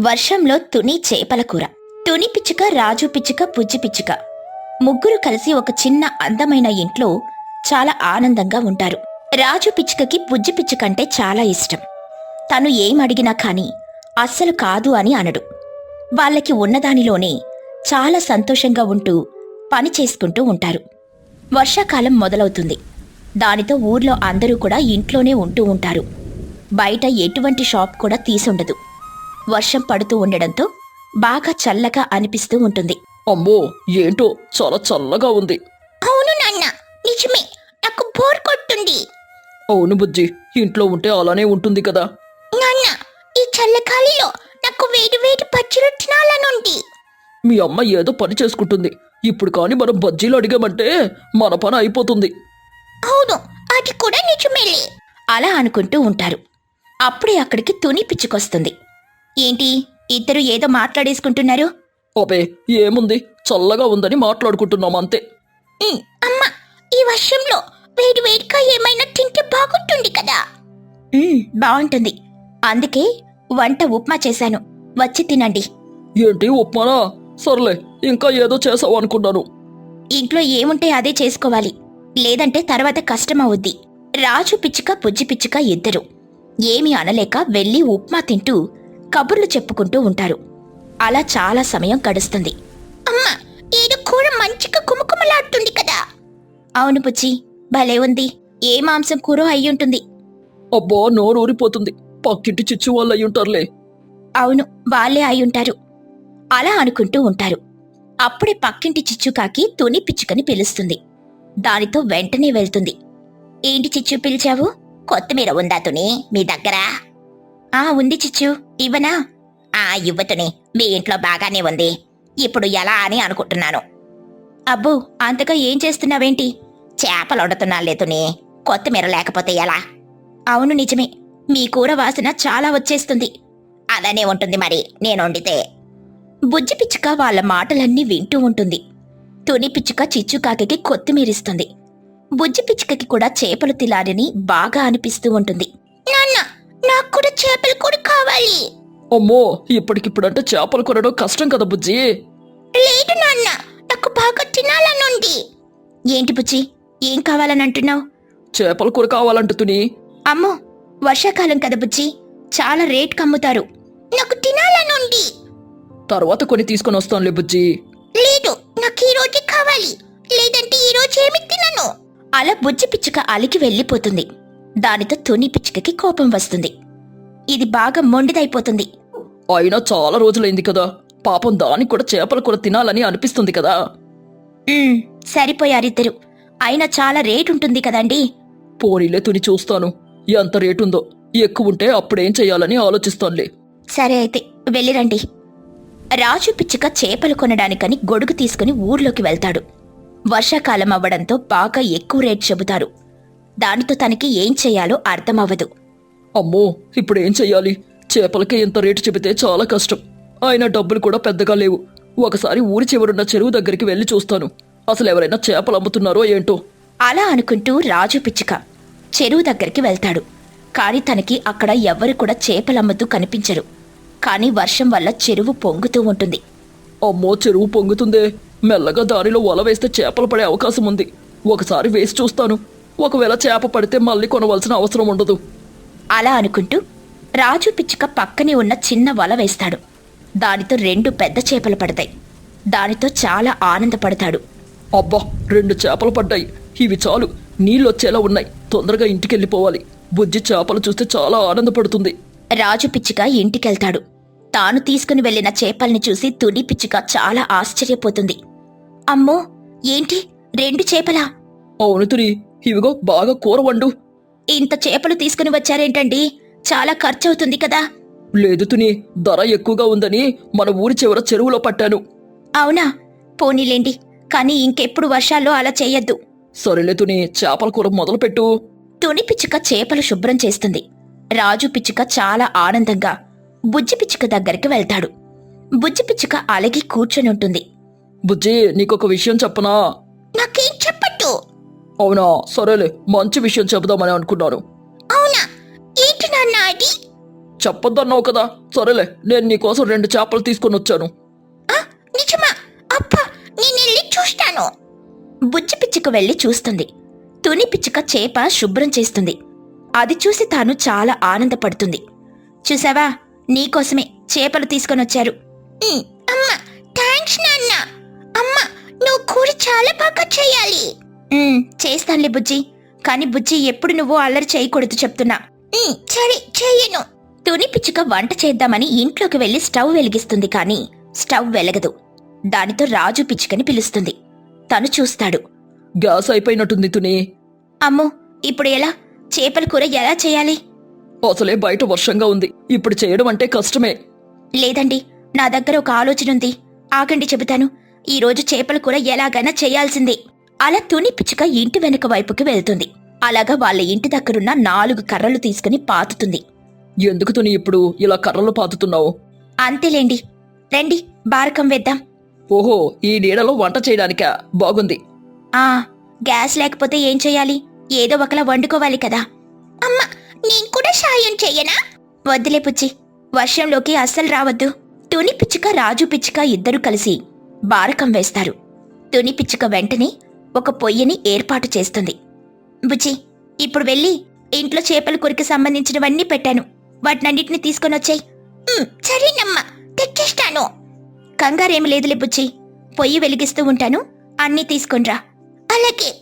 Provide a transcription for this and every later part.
వర్షంలో తుని చేపల కూర. తుని పిచ్చుక రాజు పిచ్చుక పుజ్జి పిచ్చుక. ముగ్గురు కలిసి ఒక చిన్న అందమైన ఇంట్లో చాలా ఆనందంగా ఉంటారు. రాజు పిచ్చుకకి పుజ్జి పిచ్చుకంటే చాలా ఇష్టం. తను ఏమడిగినా కానీ కాని అస్సలు కాదు అని అనడు. వాళ్ళకి ఉన్నదానిలోనే చాలా సంతోషంగా ఉంటూ పని చేసుకుంటూ ఉంటారు. వర్షాకాలం మొదలవుతుంది. దానితో ఊర్లో అందరూ కూడా ఇంట్లోనే ఉంటూ ఉంటారు. బయట ఎటువంటి షాప్ కూడా తీసుండదు వర్షం పడుతూ ఉండడంతో బాగా చల్లగా అనిపిస్తూ ఉంటుంది. అమ్మో ఏంటో? చాలా చల్లగా ఉంది. అవును నాన్న నిజమే. నాకు బోర్ కొట్టుంది అవును బుజ్జి ఇంట్లో ఉంటే అలానే ఉంటుంది కదా. నాన్న ఈ చల్లగాలిలో నాకు వేడి వేడి పచ్చడి తినాలనుంది. మీ అమ్మ ఏదో పని చేసుకుంటుంది. ఇప్పుడు కానీ మనం బజ్జీలు అడిగామంటే మన పని అయిపోతుంది. అవును అది కూడా నిజమేలే. అలా అనుకుంటూ ఉంటారు. అప్పుడే అక్కడికి తుని పిచ్చుకొస్తుంది. ఏంటి? ఇద్దరు ఏదో మాట్లాడేసుకుంటున్నారు? అబే ఏముంది? చల్లగా ఉందని మాట్లాడుకుంటున్నాం అంతే. అమ్మా ఈ వర్షంలో వేడి వేడిగా ఏమైనా తింటే బాగుంటుంది కదా? బాగుంటుంది. అందుకే వంట ఉప్మా చేశాను. వచ్చి తినండి. ఏంటి ఉప్మానా? సర్లే ఇంకా ఏదో చేసావు అనుకున్నాను. ఇంట్లో ఏముంటే అదే చేసుకోవాలి. లేదంటే తర్వాత కష్టమవుద్ది. రాజు పిచ్చుక బుజ్జి పిచ్చుక ఇద్దరు. ఏమీ అనలేక వెళ్ళి ఉప్మా తింటూ కబుర్లు చెప్పుకుంటూ ఉంటారు. అలా చాలా సమయం గడుస్తుంది. అమ్మా ఏదో కూర మంచిగా కుమకుమలాడుతుంది కదా. అవును పుచ్చి భలే ఉంది. ఏ మాంసం కూర అయ్యుంటుంది. అబ్బా నోరు ఊరిపోతుంది పక్కింటి చిచ్చు వాళ్ళు అయి ఉంటారులే అవును వాళ్ళే అయ్యుంటారు. అలా అనుకుంటూ ఉంటారు. అప్పుడే పక్కింటి చిచ్చుకాకి తుని పిచ్చుకని పిలుస్తుంది. దానితో వెంటనే వెళ్తుంది. ఏంటి చిచ్చు పిలిచావు? కొత్తిమీర ఉందా తుని మీ దగ్గర? ఆ ఉంది చిచ్చు. ఇవ్వనా? ఆ యువతిని మీ ఇంట్లో బాగానే ఉంది. ఇప్పుడు ఎలా అని అనుకుంటున్నాను. అబ్బో అంతగా ఏం చేస్తున్నావేంటి? చేపలు వండుతున్నా లేతుని కొత్తిమీర లేకపోతే ఎలా? అవును నిజమే. మీ కూర వాసన చాలా వచ్చేస్తుంది. అలానే ఉంటుంది మరి. నేను వండితే. బుజ్జి పిచ్చుక వాళ్ళ మాటలన్నీ వింటూ ఉంటుంది. తుని పిచ్చుక చిచ్చుకాకి కొత్తిమీరిస్తుంది. బుజ్జి పిచ్చుకకి కూడా చేపలు తినాలని బాగా అనిపిస్తూ ఉంటుంది. నాన్న! నాకు కూడా చేపలు కూడా కావాలి. అమ్మో ఇప్పటికిప్పుడంటే చేపలు కొనడం కష్టం కదా బుజ్జి. లేదు నాన్న నాకు బాగా తినాలనుంది. ఏంటి బుజ్జి ఏం కావాలని అంటున్నావు చేపల కూర కావాలంట తుని. అమ్మో వర్షాకాలం కదా బుజ్జి చాలా రేట్ కమ్ముతారు. నాకు తినాలనుంది. తర్వాత కొని తీసుకొని వస్తానులే బుజ్జి. లేదు నాకు ఈ రోజే కావాలి. లేదంటే ఈ రోజు ఏమి తినను. అలా బుజ్జి పిచ్చుక అలికి వెళ్ళిపోతుంది. దానితో తుని పిచ్చుకకి కోపం వస్తుంది. ఇది బాగా మొండిదైపోతుంది. అయినా చాలా రోజులైంది కదా. పాపం దానికి కూడా చేపల కూర తినాలని అనిపిస్తుంది కదా. "ఉమ్, సరిపోయారిద్దరు. అయినా చాలా రేట్ ఉంటుంది కదండి. పోనీలే తుని చూస్తాను. ఎంత రేటుందో. ఎక్కువ ఉంటే అప్పుడేం చెయ్యాలని ఆలోచిస్తానులే. సరే అయితే వెళ్ళిరండి. రాజు పిచ్చుక చేపలు కొనడానికని గొడుగు తీసుకుని ఊర్లోకి వెళ్తాడు. వర్షాకాలం అవ్వడంతో బాగా ఎక్కువ రేట్ చెబుతారు. దానితో తనకి ఏం చెయ్యాలో అర్థమవ్వదు. అమ్మో ఇప్పుడేం చెయ్యాలి? చేపలకి ఇంత రేటు చెబితే చాలా కష్టం. అయినా డబ్బులు కూడా పెద్దగా లేవు. ఒకసారి ఊరి చివరున్న చెరువు దగ్గరికి వెళ్ళి చూస్తాను. అసలు ఎవరైనా చేపలు అమ్ముతున్నారో ఏంటో? అలా అనుకుంటూ రాజు పిచ్చుక చెరువు దగ్గరికి వెళ్తాడు. కాని తనకి అక్కడ ఎవ్వరు కూడా చేపలమ్ముతూ కనిపించరు. కాని వర్షం వల్ల చెరువు పొంగుతూ ఉంటుంది. అమ్మో చెరువు పొంగుతుందే. మెల్లగా దానిలో వల వేస్తే చేపలు పడే అవకాశం ఉంది. ఒకసారి వేసి చూస్తాను. ఒకవేళ చేప పడితే మళ్ళీ కొనవలసిన అవసరం ఉండదు. అలా అనుకుంటూ రాజు పిచ్చుక పక్కనే ఉన్న చిన్న వల వేస్తాడు. దానితో రెండు పెద్ద చేపలు పడతాయి. దానితో చాలా ఆనందపడతాడు. అబ్బా రెండు చేపలు పడ్డాయి. ఇవి చాలు. నీళ్ళొచ్చేలా ఉన్నాయి. తొందరగా ఇంటికెళ్ళిపోవాలి. బుజ్జి చేపలు చూస్తే చాలా ఆనందపడుతుంది. రాజు పిచ్చుక ఇంటికెళ్తాడు. తాను తీసుకుని వెళ్ళిన చేపల్ని చూసి తుని పిచ్చుక చాలా ఆశ్చర్యపోతుంది. అమ్మో ఏంటి? రెండు చేపలా? అవును తుని. ఇవిగో బాగా కూర వండు ఇంత చేపలు తీసుకుని వచ్చారేంటండి? చాలా ఖర్చవుతుంది కదా. లేదు తుని ధర ఎక్కువగా ఉందని మన ఊరి చివర చెరువులో పట్టాను. అవునా? పోనీలేండి కానీ ఇంకెప్పుడు వర్షాల్లో అలా చేయొద్దు. సరేలే తుని చేపల కూర మొదలుపెట్టు. తుని పిచ్చుక చేపలు శుభ్రం చేస్తుంది. రాజు పిచ్చుక చాలా ఆనందంగా బుజ్జి పిచ్చుక దగ్గరికి వెళ్తాడు. బుజ్జి పిచ్చుక అలగి కూర్చొనుంటుంది బుజ్జి నీకొక విషయం చెప్పనా? నాకేం చెప్పట్టు అవునా? సరేలే మంచి విషయం చెబుదామని అనుకున్నాను. అవునా? ఏంటి నాన్న అది? చెప్పొద్దన్నావు కదా. సరేలే నేను నీకోసం రెండు చేపలు తీసుకొని వచ్చాను. నిజమా? అబ్బా నేను వెళ్ళి చూస్తాను. బుజ్జి పిచ్చుక వెళ్ళి చూస్తుంది. తుని పిచ్చుక చేప శుభ్రం చేస్తుంది. అది చూసి తాను చాలా ఆనందపడుతుంది. చూసావా? నీకోసమే చేపలు తీసుకొనొచ్చారు అమ్మా థ్యాంక్స్ నాన్న. అమ్మా నువ్వు కూర చాలా బాగా చేయాలి. చేస్తానులే బుజ్జి. కానీ బుజ్జి ఎప్పుడు నువ్వు అల్లరి చేయకూడదు చెప్తున్నా. సరే చెయ్యను తుని పిచ్చుక వంట చేద్దామని ఇంట్లోకి వెళ్ళి స్టవ్ వెలిగిస్తుంది కానీ స్టవ్ వెలగదు. దానితో రాజు పిచ్చుకని పిలుస్తుంది. తను చూస్తాడు. గ్యాస్ అయిపోయినట్టుంది తుని. అమ్మో ఇప్పుడు ఎలా? చేపల కూర ఎలా చేయాలి? అసలే బయట వర్షంగా ఉంది. ఇప్పుడు చేయడం అంటే కష్టమే. లేదండి నా దగ్గర ఒక ఆలోచన ఉంది. ఆగండి చెబుతాను. ఈ రోజు చేపల కూర ఎలాగైనా చేయాల్సిందే. అలా తుని పిచ్చుక ఇంటి వెనుక వైపుకి వెళ్తుంది. అలాగా వాళ్ళ ఇంటి దగ్గరున్న నాలుగు కర్రలు తీసుకుని పాతుతుంది. ఎందుకు తుని ఇప్పుడు ఇలా కర్రలు పాతుతున్నావు? అంతేలేండి. రండి బారకం వేద్దాం. ఓహో ఈ నీడలో వంట చేయడానికా? బాగుంది. ఆ గ్యాస్ లేకపోతే ఏం చేయాలి? ఏదో ఒకలా వండుకోవాలి కదా. అమ్మా నేను కూడా సాయం చెయ్యనా వద్దులే పుచ్చి వర్షంలోకి అస్సలు రావద్దు. తుని పిచ్చుక రాజు పిచ్చుక ఇద్దరు కలిసి బారకం వేస్తారు. తుని పిచ్చుక వెంటనే ఒక పొయ్యిని ఏర్పాటు చేస్తుంది. బుజ్జి ఇప్పుడు వెళ్ళి ఇంట్లో చేపల కూరకి సంబంధించినవన్నీ పెట్టాను. వాటినన్నిటిని తీసుకొని వచ్చాయి. సరేనమ్మా తెచ్చేస్తాను. కంగారేమి లేదులే బుజ్జి. పొయ్యి వెలిగిస్తూ ఉంటాను. అన్నీ తీసుకొనిరా అలాగే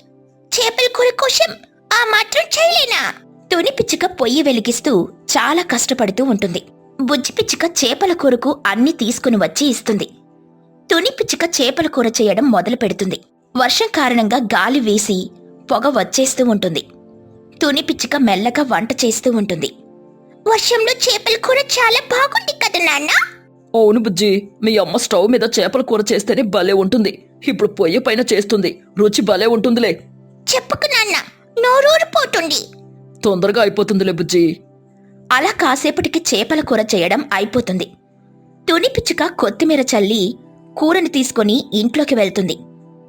చేపల కూర కోసం ఆ మాత్రం చేయలేనా? తుని పిచ్చుక పొయ్యి వెలిగిస్తూ చాలా కష్టపడుతూ ఉంటుంది. బుజ్జి పిచ్చుక చేపల కూరకు అన్ని తీసుకుని వచ్చి ఇస్తుంది. తుని పిచ్చుక చేపల కూర చేయడం మొదలు పెడుతుంది వర్షం కారణంగా గాలి వేసి పొగ వచ్చేస్తూ ఉంటుంది. తుని పిచ్చుక మెల్లగా వంట చేస్తూ ఉంటుంది. వర్షంలో చేపల కూర చాలా బాగుంది కదా నాన్న? అవును బుజ్జి మీ అమ్మ స్టవ్ మీద చేపల కూర చేస్తేనే భలే ఉంటుంది. ఇప్పుడు పొయ్యి పైన చేస్తుంది. రుచి భలే ఉంటుందిలే. చెప్పకు నాన్న నోరూరిపోతుంది తొందరగా అయిపోతుందిలే బుజ్జి. అలా కాసేపటికి చేపల కూర చేయడం అయిపోతుంది. తుని పిచ్చుక కొత్తిమీర చల్లి కూరని తీసుకొని ఇంట్లోకి వెళ్తుంది.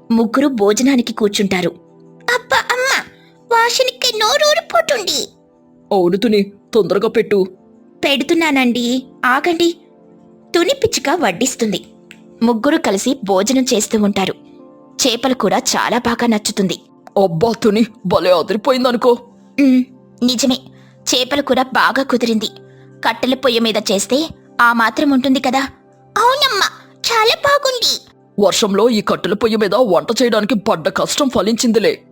ముగ్గురు భోజనానికి కూర్చుంటారు. అబ్బా అమ్మ! వాసనకి నోరూరిపోతుంది అవును తుని తొందరగా పెట్టు. పెడుతున్నానండి. ఆగండి. తుని పిచ్చుక వడ్డిస్తుంది. ముగ్గురు కలిసి భోజనం చేస్తూ ఉంటారు. చేపల కూర చాలా బాగా నచ్చుతుంది. అబ్బా తుని భలే అదిరిపోయిందనుకో. ఉమ్, నిజమే. చేపల కూర బాగా కుదిరింది. కట్టెల పొయ్యి మీద చేస్తే ఆ మాత్రం ఉంటుంది కదా. అవునమ్మా చాలా బాగుంది. వర్షంలో ఈ కట్టెల పొయ్యి మీద వంట చేయడానికి పడ్డ కష్టం ఫలించిందిలే.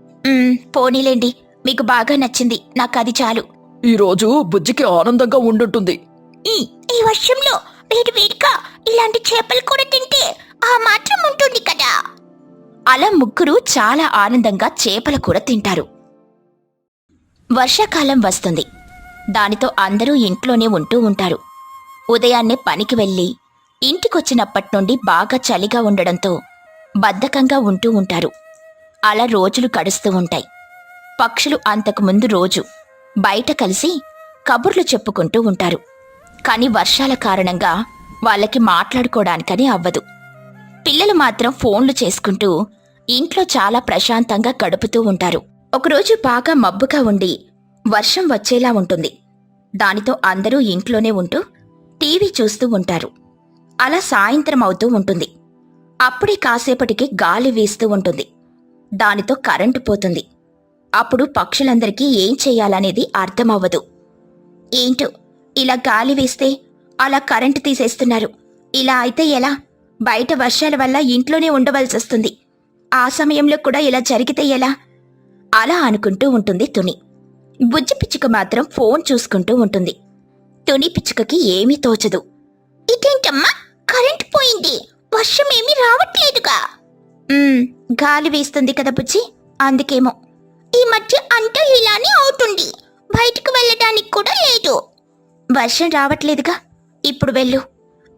పోనీలేండి. మీకు బాగా నచ్చింది. నాకు అది చాలు. ఈ రోజు బుజ్జికి ఆనందంగా ఉండుంటుంది. ఈ వర్షంలో వేడి వేడిగా ఇలాంటి చేపలు కూడా తింటే ఆ మాత్రం ఉంటుంది కదా. అలా ముగ్గురు చాలా ఆనందంగా చేపల కూర తింటారు. వర్షాకాలం వస్తుంది. దానితో అందరూ ఇంట్లోనే ఉంటూ ఉంటారు. ఉదయాన్నే పనికి వెళ్ళి ఇంటికొచ్చినప్పటి నుండి బాగా చలిగా ఉండడంతో బద్ధకంగా ఉంటూ ఉంటారు. అలా రోజులు గడుస్తూ ఉంటాయి. పక్షులు అంతకు ముందు రోజు బయట కలిసి కబుర్లు చెప్పుకుంటూ ఉంటారు. కానీ వర్షాల కారణంగా వాళ్ళకి మాట్లాడుకోవడానికని అవ్వదు. పిల్లలు మాత్రం ఫోన్లు చేసుకుంటూ ఇంట్లో చాలా ప్రశాంతంగా గడుపుతూ ఉంటారు. ఒకరోజు బాగా మబ్బుగా ఉండి వర్షం వచ్చేలా ఉంటుంది. దానితో అందరూ ఇంట్లోనే ఉంటూ టీవీ చూస్తూ ఉంటారు. అలా సాయంత్రం అవుతూ ఉంటుంది. అప్పుడే కాసేపటికి గాలి వీస్తూ ఉంటుంది. దానితో కరెంటు పోతుంది. అప్పుడు పక్షులందరికీ ఏం చెయ్యాలనేది అర్థమవ్వదు. ఏంటో ఇలా గాలి వేస్తే అలా కరెంటు తీసేస్తున్నారు. ఇలా అయితే ఎలా? బయట వర్షాల వల్ల ఇంట్లోనే ఉండవలసి వస్తుంది. ఆ సమయంలో కూడా ఇలా జరిగితే ఎలా? అలా అనుకుంటూ ఉంటుంది తుని. బుజ్జి పిచ్చుక మాత్రం ఫోన్ చూసుకుంటూ ఉంటుంది. తుని పిచ్చుకకి ఏమీ తోచదు. ఇదేంటమ్మా? కరెంట్ పోయింది. వర్షం ఏమీ రావట్లేదుగా. గాలి వేస్తుంది కదా బుజ్జి. అందుకేమో. ఈ మధ్య అంతా ఇలానే అవుతుంది. బయటకు వెళ్ళడానికి కూడా లేదు. వర్షం రావట్లేదుగా. ఇప్పుడు వెళ్ళు.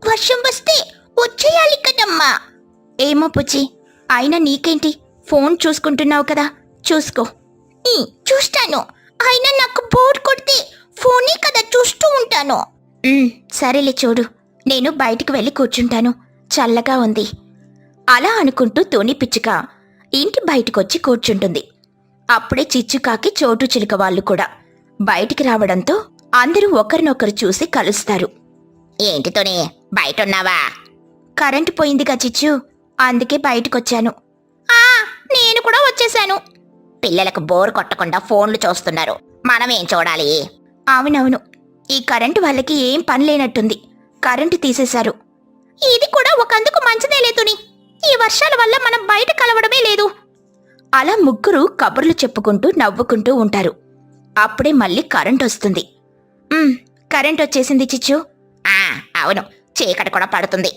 వర్షం వస్తే వచ్చేయాలి కదమ్మా. ఏమో పుచ్చి అయినా నీకేంటి? ఫోన్ చూసుకుంటున్నావు కదా. చూసుకో. చూస్తాను. అయినా నాకు బోర్ కొడితే ఫోనే కదా చూస్తూ ఉంటాను. సరేలే చూడు. నేను బయటికి వెళ్ళి కూర్చుంటాను. చల్లగా ఉంది. అలా అనుకుంటూ తోని పిచ్చుక ఇంటి బయటకొచ్చి కూర్చుంటుంది. అప్పుడే చిచ్చుకాకి చోటు చిలుక వాళ్ళు కూడా. బయటికి రావడంతో అందరూ ఒకరినొకరు చూసి కలుస్తారు. ఏంటితోనే బయట ఉన్నావా కరెంటు పోయిందిగా చిచ్చు. అందుకే బయటకొచ్చాను. ఆ నేను కూడా వచ్చేసాను. పిల్లలకు బోర్ కొట్టకుండా ఫోన్లు చూస్తున్నారు. మనమేం చూడాలి? అవునవును. ఈ కరెంటు వాళ్ళకి ఏం పని లేనట్టుంది. కరెంటు తీసేశారు. ఇది కూడా ఒకందుకు మంచిదే లేదుని ఈ వర్షాల వల్ల మనం బయట కలవడమే లేదు. అలా ముగ్గురు కబుర్లు చెప్పుకుంటూ నవ్వుకుంటూ ఉంటారు. అప్పుడే మళ్ళీ కరెంట్ వస్తుంది. కరెంట్ వచ్చేసింది చిచ్చు. అవును చీకటి కూడా పడుతుంది.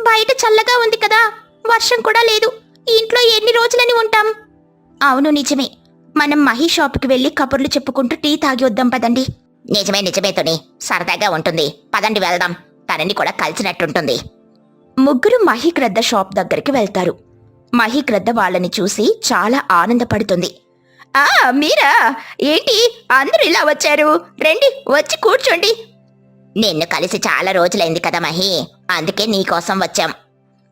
బయట చల్లగా ఉంది కదా వర్షం కూడా లేదు. ఇంట్లో ఎన్ని రోజులని ఉంటాం? అవును నిజమే. మనం మహి షాప్కి వెళ్ళి కబుర్లు చెప్పుకుంటూ టీ తాగి వద్దాం పదండి. నిజమే నిజమే తుని. సరదాగా ఉంటుంది. పదండి వెళ్దాం. తనని కూడా కలిసినట్టుంటుంది. ముగ్గురు మహిక్రద్ద షాప్ దగ్గరికి వెళ్తారు. మహిక్రద్ద వాళ్ళని చూసి చాలా ఆనందపడుతుంది. ఆ మీరా? ఏంటి? అందరూ ఇలా వచ్చారు. రండి వచ్చి కూర్చోండి. నిన్ను కలిసి చాలా రోజులైంది కదా మహి. అందుకే నీకోసం వచ్చాం.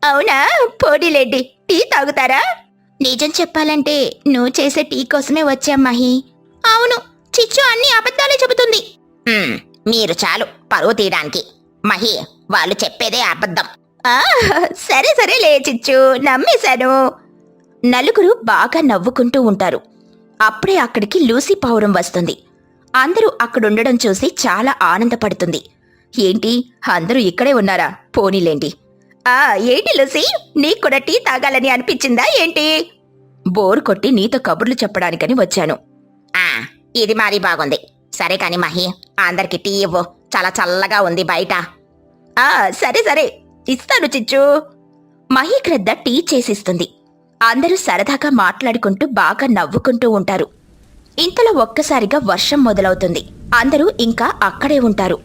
అవునా? పోనీలేండి. టీ తాగుతారా? నిజం చెప్పాలంటే నువ్వు చేసే టీ కోసమే వచ్చాం మహి. అవును. చిచ్చు అన్ని అబద్ధాలే చెబుతుంది. మీరు చాలు పరువు తీయడానికి. మహి వాళ్ళు చెప్పేదే అబద్ధం. సరే సరే లే చిచ్చు నమ్మేశాను. నలుగురు బాగా నవ్వుకుంటూ ఉంటారు. అప్పుడే అక్కడికి లూసీ పౌరం వస్తుంది. అందరూ అక్కడుండడం చూసి చాలా ఆనందపడుతుంది. ఏంటి అందరూ ఇక్కడే ఉన్నారా? పోనీలేండి. ఆ ఏంటి లూసీ నీకు కూడా టీ తాగాలని అనిపించిందా ఏంటి? బోర్ కొట్టి నీతో కబుర్లు చెప్పడానికని వచ్చాను. ఆ ఇది మరీ బాగుంది. సరే కాని మహి అందరికి టీ ఇవ్వు. చాలా చల్లగా ఉంది బయట. ఆ సరే సరే. ఇస్తాను చిచ్చు. మహీక్రద్ద టీ చేసిస్తుంది. అందరూ సరదాగా మాట్లాడుకుంటూ బాగా నవ్వుకుంటూ ఉంటారు. ఇంతలో ఒక్కసారిగా వర్షం మొదలవుతుంది. అందరూ ఇంకా అక్కడే ఉంటారు.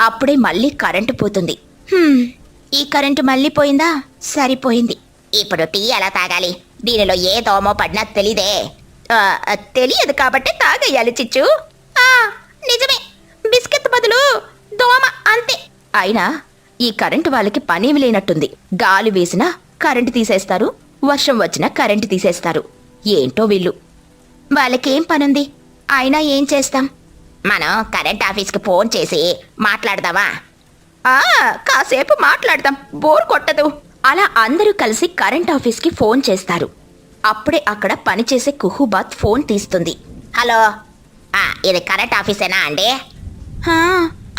అప్పుడే మళ్ళీ కరెంటు పోతుంది. "హ్మ్, ఈ కరెంటు మళ్ళీ పోయిందా? సరిపోయింది. ఇప్పుడు టీ ఎలా తాగాలి? దీనిలో ఏ దోమో పడినా తెలీదే. తెలియదు కాబట్టి తాగేయాలి చిచ్చు. నిజమే. బిస్కెట్ బదులు దోమ అంతే. అయినా ఈ కరెంటు వాళ్ళకి పనేమి లేనట్టుంది. గాలి వేసినా కరెంటు తీసేస్తారు వర్షం వచ్చినా కరెంటు తీసేస్తారు. ఏంటో వీళ్ళు. వాళ్ళకేం పనుంది? అయినా ఏం చేస్తాం? మనం కరెంట్ ఆఫీస్కి ఫోన్ చేసి మాట్లాడదామా? ఆ కాసేపు మాట్లాడదాం. బోర్ కొట్టదు. అలా అందరూ కలిసి కరెంట్ ఆఫీస్కి ఫోన్ చేస్తారు. అప్పుడే అక్కడ పనిచేసే కుహుబాత్ ఫోన్ తీస్తుంది. హలో. ఆ, ఇది కరెంట్ ఆఫీసేనా అండి?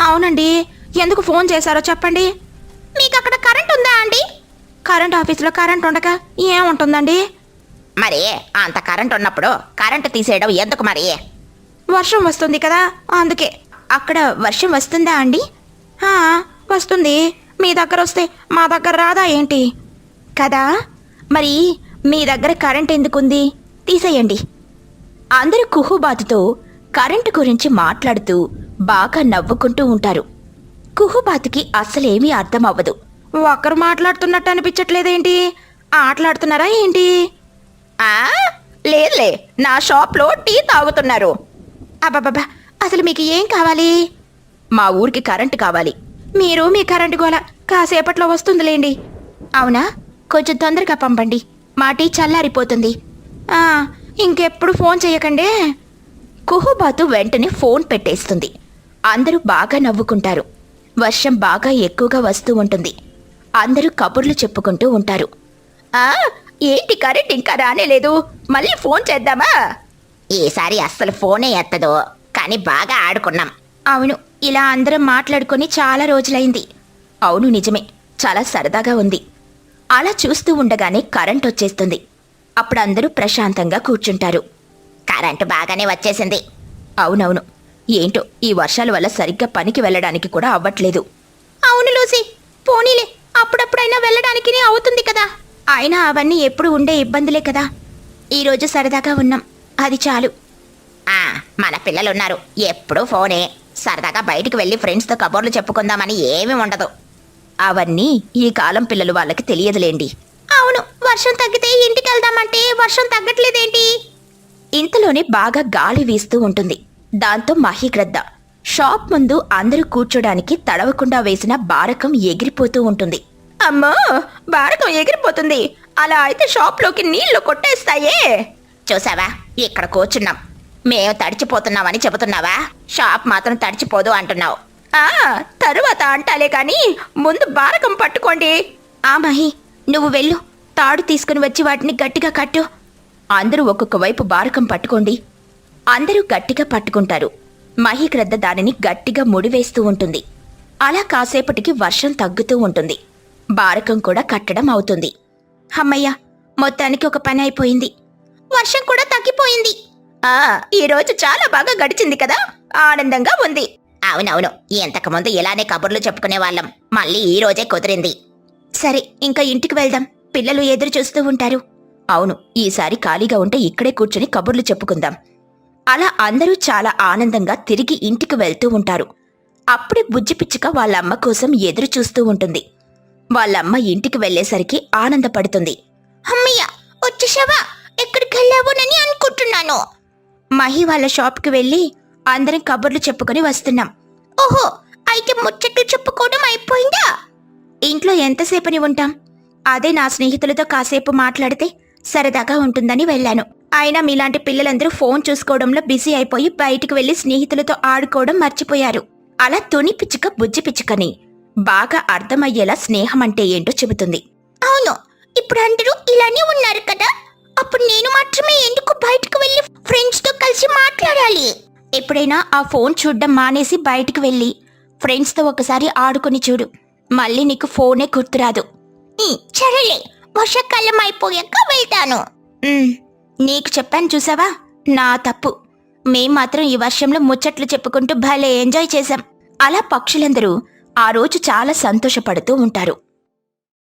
అవునండి. ఎందుకు ఫోన్ చేశారో చెప్పండి. మీకు అక్కడ కరెంట్ ఉందా అండి? కరెంట్ ఆఫీస్లో కరెంట్ ఉండక ఏముంటుందండి? మరి అంత కరెంట్ ఉన్నప్పుడు కరెంట్ తీసేయడం ఎందుకు మరి? వర్షం వస్తుంది కదా అందుకే. అక్కడ వర్షం వస్తుందా అండి? వస్తుంది. మీ దగ్గర వస్తే మా దగ్గర రాదా ఏంటి? కదా? మరి మీ దగ్గర కరెంట్ ఎందుకుంది? తీసేయండి. అందరూ కుహుబాతుతో కరెంటు గురించి మాట్లాడుతూ బాగా నవ్వుకుంటూ ఉంటారు. కుహుబాతుకి అస్సలేమీ అర్థం అవ్వదు ఒకరు మాట్లాడుతున్నట్టు అనిపించట్లేదేంటి? ఆటలాడుతున్నారా ఏంటి? ఆ? లేదులే నా షాప్లో టీ తాగుతున్నారు. అబ్బబ్బబ్బా అసలు మీకు ఏం కావాలి? మా ఊరికి కరెంటు కావాలి. మీరు మీ కరెంటు గోల కాసేపట్లో వస్తుందిలేండి. అవునా? కొంచెం తొందరగా పంపండి. మా టీ చల్లారిపోతుంది ఇంకెప్పుడు ఫోన్ చేయకండి కుహుబాతు వెంటనే ఫోన్ పెట్టేస్తుంది. అందరూ బాగా నవ్వుకుంటారు. వర్షం బాగా ఎక్కువగా వస్తూ ఉంటుంది. అందరూ కబుర్లు చెప్పుకుంటూ ఉంటారు. ఏంటి కరెంట్ ఇంకా రానేలేదు? మళ్ళీ ఫోన్ చేద్దామా? ఈసారి అస్సలు ఫోనే ఎత్తదు. కానీ బాగా ఆడుకున్నాం. అవును ఇలా అందరం మాట్లాడుకొని చాలా రోజులైంది. అవును నిజమే. చాలా సరదాగా ఉంది. అలా చూస్తూ ఉండగానే కరెంట్ వచ్చేస్తుంది. అప్పుడు అందరూ ప్రశాంతంగా కూర్చుంటారు. కరెంటు బాగానే వచ్చేసింది. అవునవును. ఏంటో ఈ వర్షాల వల్ల సరిగ్గా పనికి వెళ్ళడానికి కూడా అవ్వట్లేదు. అవును లూసి. పోనీలే. అప్పుడప్పుడైనా వెళ్ళడానికినే అవుతుంది కదా. అయినా అవన్నీ ఎప్పుడు ఉండే ఇబ్బందులే కదా. ఈరోజు సరదాగా ఉన్నాం. అది చాలు. మన పిల్లలు ఉన్నారు ఎప్పుడూ ఫోనే. సరదాగా బయటికి వెళ్ళి ఫ్రెండ్స్తో కబుర్లు చెప్పుకుందామని ఏమీ ఉండదు. అవన్నీ ఈ కాలం పిల్లలు వాళ్ళకి తెలియదులేండి. అవును వర్షం తగ్గితే ఇంటికి వెళ్దామంటే వర్షం తగ్గట్లేదేంటి? ఇంతలోనే బాగా గాలి వీస్తూ ఉంటుంది. దాంతో మహిగ్రద్ద షాప్ ముందు అందరూ కూర్చోడానికి తడవకుండా వేసిన బారకం ఎగిరిపోతూ ఉంటుంది. అమ్మో బారకం ఎగిరిపోతుంది. అలా అయితే షాప్లోకి నీళ్ళు కొట్టేస్తాయే. చూసావా? ఇక్కడ కూర్చున్నాం. మేము తడిచిపోతున్నామని చెబుతున్నావా? షాప్ మాత్రం తడిచిపోదు అంటున్నావు. తరువాత అంటాలే కానీ ముందు బారకం పట్టుకోండి. ఆ మహి నువ్వు వెళ్ళు. తాడు తీసుకుని వచ్చి వాటిని గట్టిగా కట్టు. అందరూ ఒక్కొక్క వైపు బారకం పట్టుకోండి. అందరూ గట్టిగా పట్టుకుంటారు. మహిగ్రద్ద దానిని గట్టిగా ముడివేస్తూ ఉంటుంది. అలా కాసేపటికి వర్షం తగ్గుతూ ఉంటుంది. బారకం కూడా కట్టడం అవుతుంది. అమ్మయ్య మొత్తానికి ఒక పని అయిపోయింది. వర్షం కూడా తగ్గిపోయింది. ఆ ఈ రోజు చాలా బాగా గడిచింది కదా? ఆనందంగా ఉంది. అవునవును ఇంతకుముందు ఇలానే కబుర్లు చెప్పుకునే వాళ్ళం. మళ్ళీ ఈ రోజే కుదిరింది. సరే ఇంకా ఇంటికి వెళ్దాం. పిల్లలు ఎదురు చూస్తూ ఉంటారు. అవును ఈసారి ఖాళీగా ఉంటే ఇక్కడే కూర్చుని కబుర్లు చెప్పుకుందాం. అలా అందరూ చాలా ఆనందంగా తిరిగి ఇంటికి వెళ్తూ ఉంటారు. అప్పుడే బుజ్జిపిచ్చుక వాళ్ళమ్మ వాళ్ళ అమ్మ కోసం ఎదురు చూస్తూ ఉంటుంది. వాళ్ళమ్మ ఇంటికి వెళ్ళేసరికి ఆనందపడుతుంది. అమ్మయ్య వచ్చేసావా? ఎక్కడికి వెళ్ళావునని అనుకుంటున్నాను. మహి వాళ్ళ షాప్కి వెళ్ళి అందరం కబుర్లు చెప్పుకొని వస్తున్నాం. ఓహో అయితే ముచ్చట్లు చెప్పుకోవడం అయిపోయిందా? ఇంట్లో ఎంతసేపని ఉంటాం? అదే నా స్నేహితులతో కాసేపు మాట్లాడితే సరదాగా ఉంటుందని వెళ్ళాను. అయినా మీలాంటి పిల్లలందరూ ఫోన్ చూసుకోవడంలో బిజీ అయిపోయి బయటికి వెళ్ళి స్నేహితులతో ఆడుకోవడం మర్చిపోయారు. అలా తుని పిచ్చుక బుజ్జి పిచ్చుకని బాగా అర్థమయ్యేలా స్నేహం అంటే ఏంటో చెబుతుంది. అవును ఇప్పుడు అందరూ ఇలానే ఉన్నారు కదా? అప్పుడు నేను మాత్రమే ఎందుకు బయటకు వెళ్ళి ఫ్రెండ్స్తో కలిసి మాట్లాడాలి? ఎప్పుడైనా ఆ ఫోన్ చూడ్డం మానేసి బయటికి వెళ్ళి ఫ్రెండ్స్తో ఒకసారి ఆడుకొని చూడు. మళ్ళీ నీకు ఫోనే గుర్తురాదు. సరేలే వర్షాకాలం అయిపోయాక వెళ్తాను. నీకు చెప్పాను చూసావా? నా తప్పు. మేం మాత్రం ఈ వర్షంలో ముచ్చట్లు చెప్పుకుంటూ భలే ఎంజాయ్ చేశాం. అలా పక్షులందరూ ఆ రోజు చాలా సంతోషపడుతూ ఉంటారు.